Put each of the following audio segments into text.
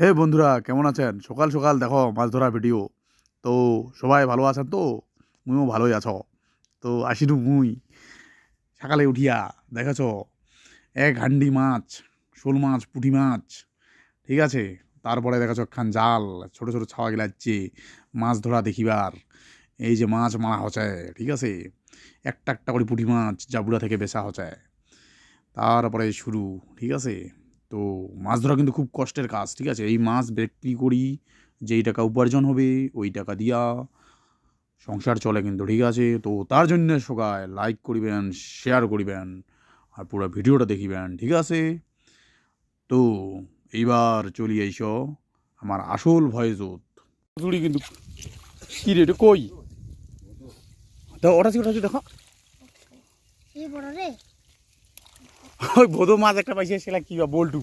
হে বন্ধুরা, কেমন আছেন? সকাল সকাল দেখো, মাছ ধরা ভিডিও তো সবাই ভালো আছেন তো? মুইও ভালোই আছো। তো আসিনু মুই। সকালে উঠিয়া, দেখেছ? এক হান্ডি মাছ, শোল মাছ, পুঁটি মাছ, ঠিক আছে? তারপরে দেখেছ খান জাল, ছোট ছোট ছাওয়া গিলাচ্ছে মাছ ধরা দেখিবার। এই যে মাছ মারা হচ্ছে, ঠিক আছে? একটা একটা করে পুঁটি মাছ জাবুড়া থেকে বেচা হচ্ছে। তারপরে শুরু, ঠিক আছে? তো মাছ ধরা কিন্তু খুব কষ্টের কাজ ঠিক আছে? এই মাছ বিক্রি করি যেই টাকা উপার্জন হবে ওই টাকা দিয়া সংসার চলে কিন্তু ঠিক আছে? তো তার জন্য সবাই লাইক করিবেন শেয়ার করিবেন আর পুরো ভিডিওটা দেখিবেন ঠিক আছে? তো এইবার চলি আইস আমার আসল ভয়জোত জুড়ি কিন্তু কি রে কই? তো ওটা ওটা দেখো। এই বড় রে। ওই ভোদো মাছ একটা পাইছে সেটা কি বল্টু?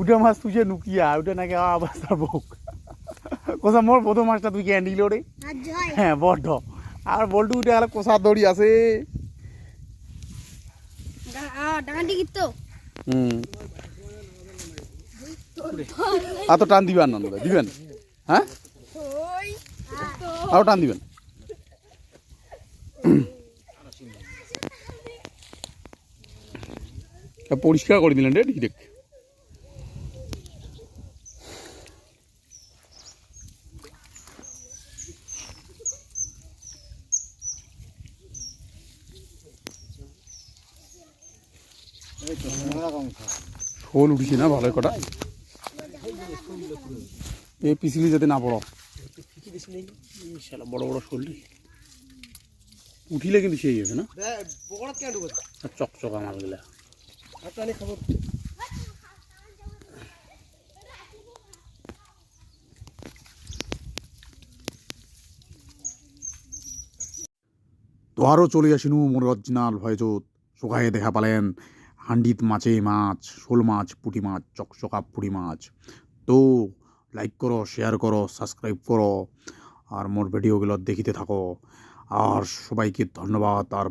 উঠে মাছ তুই নুকিয়া ওটা নাকি আবার তার বোক কোসা মোর ভোদো মাছটা তুই দিল রে হ্যাঁ বড্ড আর বল্টু উঠে গেলে কোষার দড়ি আছে। আর তো টান দিবেন না দিবেন হ্যাঁ আরও টান দিবেন পরিষ্কার করে দিলেন রে ঠিক শোল উঠেছি না ভালো কটা এ পিছলি যাতে না পড়ো। শালা বড় বড় শোল। উঠিলে কিন্তু সেই হয়েছে না? চকচকা মালগুলা। তো আরও চলে আসিনু মোর অরিজিনাল ভয়জোত। শুকায়ে দেখা পালেন হান্ডিত মাছে মাছ, শোল মাছ, পুঁটি মাছ, চকচকা পুঁটি মাছ। তো লাইক করো শেয়ার করো সাবস্ক্রাইব করো, আর মোর ভিডিওগুলো দেখিতে থাকো। আর সবাইকে ধন্যবাদ, আর